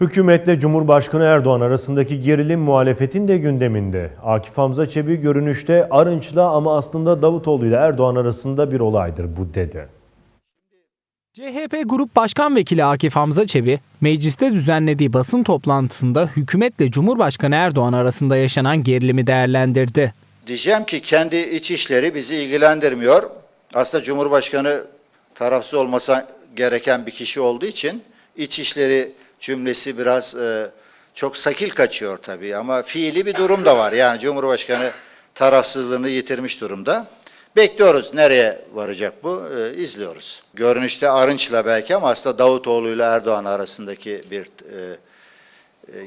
Hükümetle Cumhurbaşkanı Erdoğan arasındaki gerilim muhalefetin de gündeminde. Akif Hamza Çebi görünüşte Arınç'la ama aslında Davutoğlu ile Erdoğan arasında bir olaydır bu dedi. CHP Grup Başkan Vekili Akif Hamza Çebi, mecliste düzenlediği basın toplantısında hükümetle Cumhurbaşkanı Erdoğan arasında yaşanan gerilimi değerlendirdi. Diyeceğim ki kendi iç işleri bizi ilgilendirmiyor. Aslında Cumhurbaşkanı tarafsız olmasa gereken bir kişi olduğu için iç işleri cümlesi biraz e, çok sakil kaçıyor tabii ama fiili bir durum da var. Yani Cumhurbaşkanı tarafsızlığını yitirmiş durumda. Bekliyoruz nereye varacak bu e, izliyoruz. Görünüşte Arınç'la belki ama aslında Davutoğlu ile Erdoğan arasındaki bir e, e,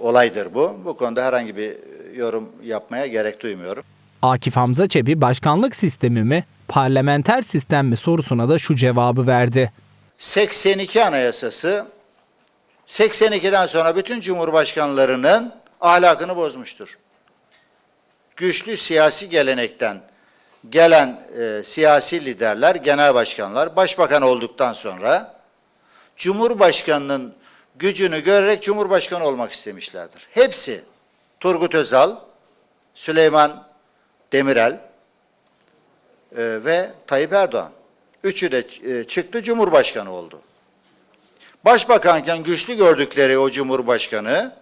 olaydır bu. Bu konuda herhangi bir yorum yapmaya gerek duymuyorum. Akif Hamza Çebi başkanlık sistemi mi, parlamenter sistem mi sorusuna da şu cevabı verdi. 82 Anayasası 82'den sonra bütün cumhurbaşkanlarının ahlakını bozmuştur. Güçlü siyasi gelenekten gelen e, siyasi liderler, genel başkanlar başbakan olduktan sonra Cumhurbaşkanının gücünü görerek Cumhurbaşkanı olmak istemişlerdir. Hepsi Turgut Özal, Süleyman Demirel e, ve Tayyip Erdoğan. Üçü de e, çıktı Cumhurbaşkanı oldu. Başbakanken güçlü gördükleri o Cumhurbaşkanı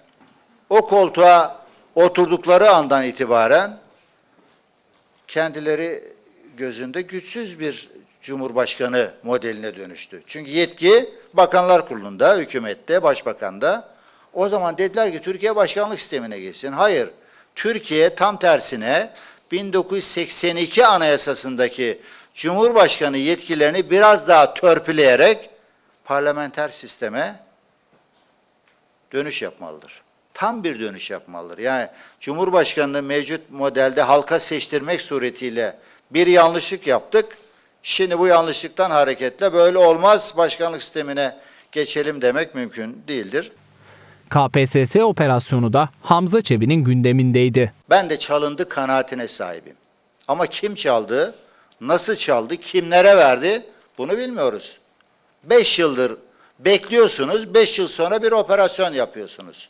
o koltuğa oturdukları andan itibaren kendileri gözünde güçsüz bir Cumhurbaşkanı modeline dönüştü. Çünkü yetki Bakanlar Kurulu'nda, hükümette, başbakanda. O zaman dediler ki Türkiye başkanlık sistemine geçsin. Hayır, Türkiye tam tersine 1982 Anayasası'ndaki Cumhurbaşkanı yetkilerini biraz daha törpüleyerek parlamenter sisteme dönüş yapmalıdır. Tam bir dönüş yapmalıdır. Yani Cumhurbaşkanlığı mevcut modelde halka seçtirmek suretiyle bir yanlışlık yaptık. Şimdi bu yanlışlıktan hareketle böyle olmaz başkanlık sistemine geçelim demek mümkün değildir. KPSS operasyonu da Hamza Çebi'nin gündemindeydi. Ben de çalındı kanaatine sahibim. Ama kim çaldı, nasıl çaldı, kimlere verdi bunu bilmiyoruz. Beş yıldır bekliyorsunuz, beş yıl sonra bir operasyon yapıyorsunuz.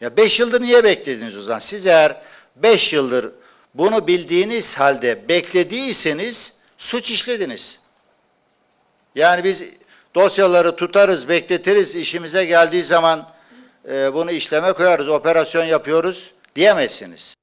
Ya beş yıldır niye beklediniz o zaman? Siz eğer beş yıldır bunu bildiğiniz halde beklediyseniz suç işlediniz. Yani biz dosyaları tutarız, bekletiriz, işimize geldiği zaman e, bunu işleme koyarız, operasyon yapıyoruz diyemezsiniz.